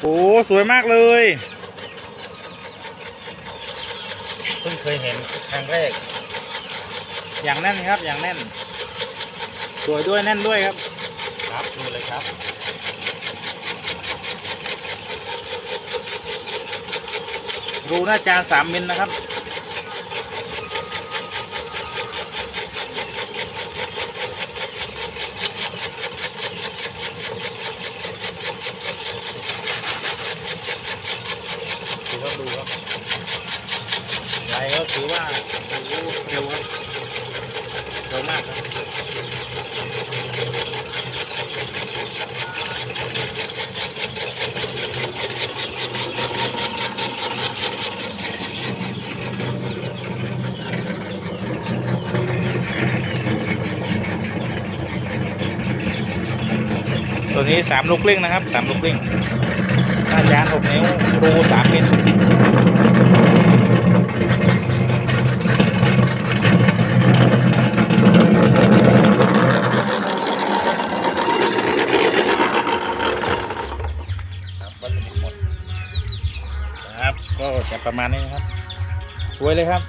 โอ้สวยมากเลยเพิ่งเคยเห็นครั้งแรก อย่างแน่นครับอย่างแน่น สวยด้วยแน่นด้วยครับครับดูเลยครับรูหน้าจานสามมิลนะครับ ดูครับดูครับก็ถือว่าเร็วครับเร็วมากครับตัวนี้สามลูกกลิ้งนะครับสามลูกกลิ้งหน้าจานหกนิ้วรูสามมิล นหมดครับ ก็จะประมาณนี้นะครับ สวยเลยครับ